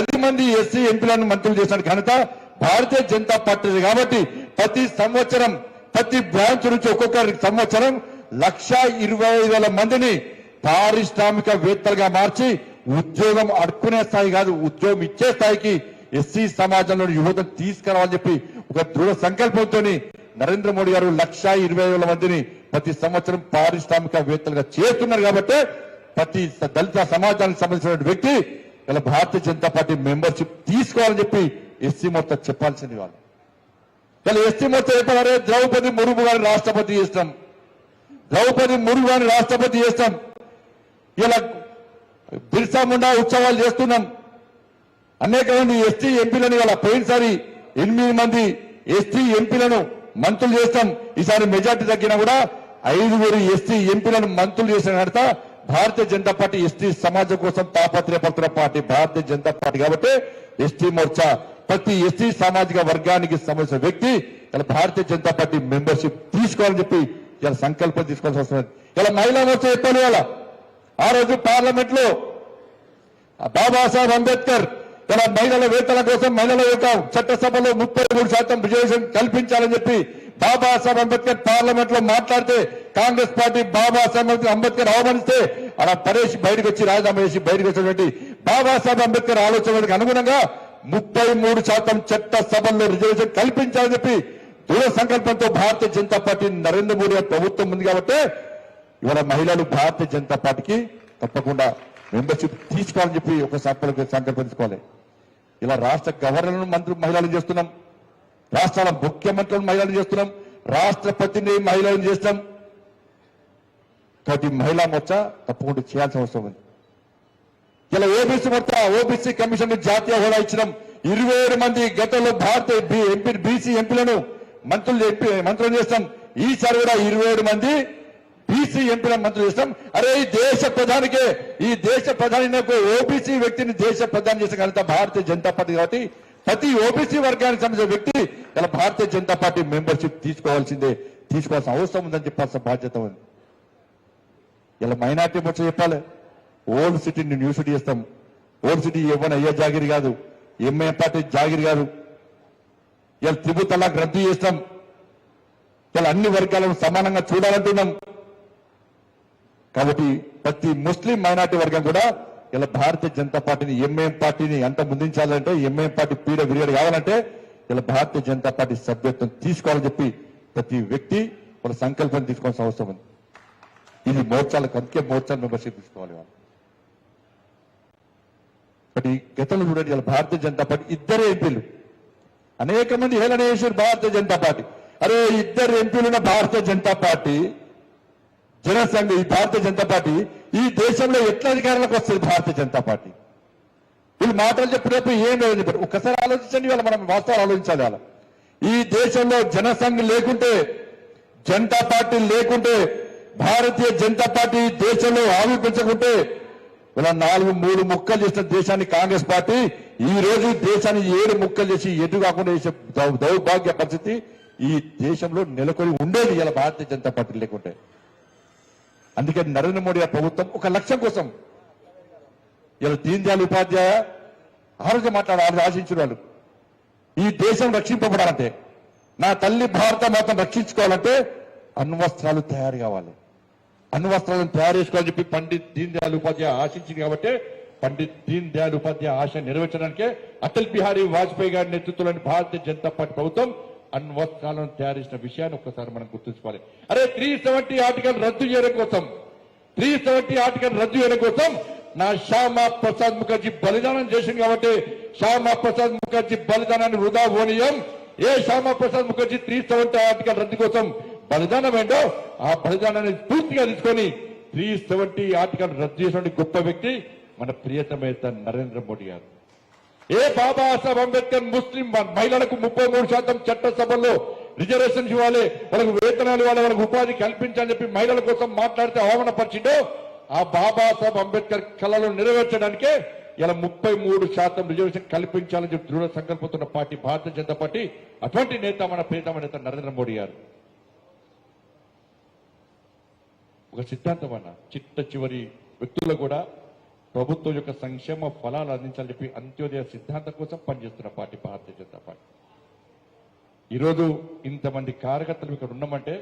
పది మంది ఎస్సీ ఎంపీలను మంత్రులు చేసిన ఘనత భారతీయ జనతా పార్టీ కాబట్టి ప్రతి సంవత్సరం ప్రతి బ్రాంచ్ నుంచి ఒక్కొక్క సంవత్సరం లక్ష ఇరవై ఐదు వేల మందిని పారిశ్రామికవేత్తలుగా మార్చి ఉద్యోగం అడుక్కునే స్థాయి కాదు ఉద్యోగం ఇచ్చే స్థాయికి ఎస్సీ సమాజంలో యువతను తీసుకురావాలని చెప్పి ఒక దృఢ సంకల్పంతో నరేంద్ర మోడీ గారు లక్ష ఇరవై వేల మందిని ప్రతి సంవత్సరం పారిశ్రామిక వేత్తలుగా చేస్తున్నారు. కాబట్టి ప్రతి దళిత సమాజానికి సంబంధించిన వ్యక్తి ఇలా భారతీయ జనతా పార్టీ మెంబర్షిప్ తీసుకోవాలని చెప్పి ఎస్సీ మొత్తం చెప్పాల్సింది వాళ్ళు ఇలా ఎస్సీ మొత్తం చెప్పారే ద్రౌపది మురుము గారిని రాష్ట్రపతి చేస్తాం. ద్రౌపది మురుము గారిని రాష్ట్రపతి చేస్తాం. ఇలా బిర్సా ముండా ఉత్సవాలు చేస్తున్నాం. అనేక మంది ఎస్టీ ఎంపీలను ఇలా పోయినసారి ఎనిమిది మంది ఎస్టీ ఎంపీలను మంత్రులు చేస్తాం. ఈసారి మెజార్టీ తగ్గినా కూడా ఐదుగురు ఎస్టీ ఎంపీలను మంత్రులు చేసిన నడత భారతీయ జనతా పార్టీ ఎస్టీ సమాజం కోసం తాపత్రయపడుతున్న పార్టీ భారతీయ జనతా పార్టీ కాబట్టి ఎస్టీ మోర్చా ప్రతి ఎస్టీ సామాజిక వర్గానికి సంబంధించిన వ్యక్తి ఇలా భారతీయ జనతా పార్టీ మెంబర్షిప్ తీసుకోవాలని చెప్పి ఇలా సంకల్పం తీసుకోవాల్సి వస్తుంది. ఇలా మహిళా మోర్చా చెప్పాలి ఇలా ఆ రోజు పార్లమెంట్లో బాబాసాహెబ్ అంబేద్కర్ తన మహిళల వేతన కోసం మహిళల యొక్క చట్టసభలో ముప్పై మూడు శాతం రిజర్వేషన్ కల్పించాలని చెప్పి బాబాసాహెబ్ అంబేద్కర్ పార్లమెంట్లో మాట్లాడితే కాంగ్రెస్ పార్టీ బాబాసాహెబ్ అంబేద్కర్ అవమానిస్తే అలా పడేసి బయటకు వచ్చి రాజీనామా చేసి బయటకు వచ్చినటువంటి బాబాసాహెబ్ అంబేద్కర్ ఆలోచనలకు అనుగుణంగా ముప్పై మూడు శాతం చట్ట సభల్లో రిజర్వేషన్ కల్పించాలని చెప్పి దృఢ సంకల్పంతో భారతీయ జనతా పార్టీ నరేంద్ర మోడీ ప్రభుత్వం ఉంది కాబట్టి ఇవాళ మహిళలు భారతీయ జనతా పార్టీకి తప్పకుండా మెంబర్షిప్ తీసుకోవాలని చెప్పి ఒక సంకల్పం తీసుకోవాలి. ఇలా రాష్ట్ర గవర్నర్లను మంత్రి మహిళలను చేస్తున్నాం. రాష్ట్రాల ముఖ్యమంత్రులను మహిళలను చేస్తున్నాం. రాష్ట్రపతిని మహిళలను చేస్తాం ప్రతి మహిళా మోర్చా తప్పకుండా చేయాల్సిన అవసరం ఉంది. ఇలా ఓబీసీ మొత్తం ఓబీసీ కమిషన్ జాతీయ హోదా ఇచ్చినాం. ఇరవై ఏడు మంది గతంలో భారత ఎంపీ బీసీ ఎంపీలను మంత్రులు ఎంపీ మంత్రులు చేస్తాం. ఈసారి కూడా ఇరవై ఏడు మంది బీసీ ఎంపీలను మంత్రులు చేస్తాం. అరే ఈ దేశ ప్రధానికే ఈ దేశ ప్రధాని ఓబీసీ వ్యక్తిని దేశ ప్రధాని చేసిన ఘనత భారతీయ జనతా పార్టీ కాబట్టి ప్రతి ఓబీసీ వర్గానికి సంబంధించిన వ్యక్తి ఇలా భారతీయ జనతా పార్టీ మెంబర్షిప్ తీసుకోవాల్సిందే తీసుకోవాల్సిన అవసరం ఉందని చెప్పాల్సిన బాధ్యత ఉంది. ఇలా మైనార్టీ ముచ్చ చెప్పాలి. ఓల్డ్ సిటీని న్యూ సిటీ చేస్తాం. ఓల్డ్ సిటీ ఇవ్వని అయ్యే జాగిరి కాదు. ఎంఏ పార్టీ జాగిరి కాదు. ఇలా త్రిభు తలాక్ రద్దు చేస్తాం. ఇలా అన్ని వర్గాలను సమానంగా చూడాలంటున్నాం. కాబట్టి ప్రతి ముస్లిం మైనార్టీ వర్గం కూడా ఇలా భారతీయ జనతా పార్టీని ఎంఏం పార్టీని ఎంత ముందించాలంటే ఎంఏం పార్టీ పీడ విరిగడ కావాలంటే ఇలా భారతీయ జనతా పార్టీ సభ్యత్వం తీసుకోవాలని చెప్పి ప్రతి వ్యక్తి వాళ్ళ సంకల్పం తీసుకోవాల్సిన అవసరం ఉంది. ఇది మోర్చాలకు అందుకే మోర్చాలు మెంబర్షిప్ తీసుకోవాలి వాళ్ళు. బట్ ఈ గతంలో చూడండి ఇలా భారతీయ జనతా పార్టీ ఇద్దరు ఎంపీలు. అనేక మంది హేళన చేశారు భారతీయ జనతా పార్టీ. అరే ఇద్దరు ఎంపీలున్న భారతీయ జనతా పార్టీ జనసంఘ ఈ భారతీయ జనతా పార్టీ ఈ దేశంలో ఎట్లా అధికారంలోకి వస్తుంది భారతీయ జనతా పార్టీ? వీళ్ళు మాటలు చెప్పినప్పుడు ఏం లేదని చెప్పారు ఒక్కసారి ఆలోచించండి వాళ్ళ మనం వాస్తవాలు ఆలోచించాలి వాళ్ళ ఈ దేశంలో జనసంఘ్ లేకుంటే జనతా పార్టీ లేకుంటే భారతీయ జనతా పార్టీ దేశంలో ఆవిర్పించకుంటే ఇలా నాలుగు మూడు ముక్కలు చేసిన దేశాన్ని కాంగ్రెస్ పార్టీ ఈ రోజు దేశాన్ని ఏడు ముక్కలు చేసి ఎటు కాకుండా చేసే దౌర్భాగ్య పరిస్థితి ఈ దేశంలో నెలకొని ఉండేది ఇలా భారతీయ జనతా పార్టీ లేకుంటే. అందుకే నరేంద్ర మోడీ గారి ప్రభుత్వం ఒక లక్ష్యం కోసం ఇలా దీన్ దయాళ్ ఉపాధ్యాయ ఆరోగ్యం మాట్లాడాలి ఆశించిన వాళ్ళు ఈ దేశం రక్షింపబడాలంటే నా తల్లి భారత మాత్రం రక్షించుకోవాలంటే అణ్వస్త్రాలు తయారు కావాలి. అణ్వస్త్రాలను తయారు చేసుకోవాలని చెప్పి పండిత్ దీన్ దయాళ్ ఉపాధ్యాయ ఆశించింది కాబట్టి పండిత్ దీన్ దయాళ్ ఉపాధ్యాయ ఆశ నెరవేర్చడానికే అటల్ బిహారీ వాజ్పేయి గారి నేతృత్వంలోని భారతీయ జనతా పార్టీ ప్రభుత్వం అణ్వస్త్రాలను తయారు చేసిన విషయాన్ని ఒక్కసారి మనం గుర్తుంచుకోవాలి. అరే త్రీ సెవెంటీ ఆర్టికల్ రద్దు చేయడం కోసం త్రీ సెవెంటీ ఆర్టికల్ రద్దు చేయడం కోసం నా శ్యామా ప్రసాద్ ముఖర్జీ బలిదానం చేసింది కాబట్టి శ్యామా ప్రసాద్ ముఖర్జీ బలిదానాన్ని వృధా పోనీయం ఏ Shyama Prasad Mukherjee three seventy article రద్దు కోసం బలిదానం ఏంటో ఆ బలిదానాన్ని పూర్తిగా తీసుకొని త్రీ సెవెంటీ ఆర్టికల్ రద్దు చేసిన గొప్ప వ్యక్తి మన ప్రియతమేత నరేంద్ర మోడీ గారు. ఏ బాబాసాహెబ్ అంబేద్కర్ ముస్లిం మహిళలకు ముప్పై మూడు శాతం చట్టసభల్లో రిజర్వేషన్ ఇవ్వాలి వాళ్ళకు వేతనాలు ఇవ్వాలి వాళ్ళకు ఉపాధి కల్పించాలని చెప్పి మహిళల కోసం మాట్లాడితే అవమానపరిచిండో ఆ బాబాసాహెబ్ అంబేద్కర్ కళలు నెరవేర్చడానికే ఇలా ముప్పై మూడు శాతం రిజర్వేషన్ కల్పించాలని చెప్పి దృఢ సంకల్పంతో పార్టీ భారతీయ జనతా పార్టీ అటువంటి నేత మన ప్రియతమ నేత నరేంద్ర మోడీ గారు. ఒక సిద్ధాంతం అన్న చిట్ట చివరి వ్యక్తుల్లో కూడా ప్రభుత్వం యొక్క సంక్షేమ ఫలాలు అందించాలని చెప్పి అంత్యోదయ సిద్ధాంతం కోసం పనిచేస్తున్న పార్టీ భారతీయ జనతా పార్టీ. ఈరోజు ఇంతమంది కార్యకర్తలు ఇక్కడ ఉన్నామంటే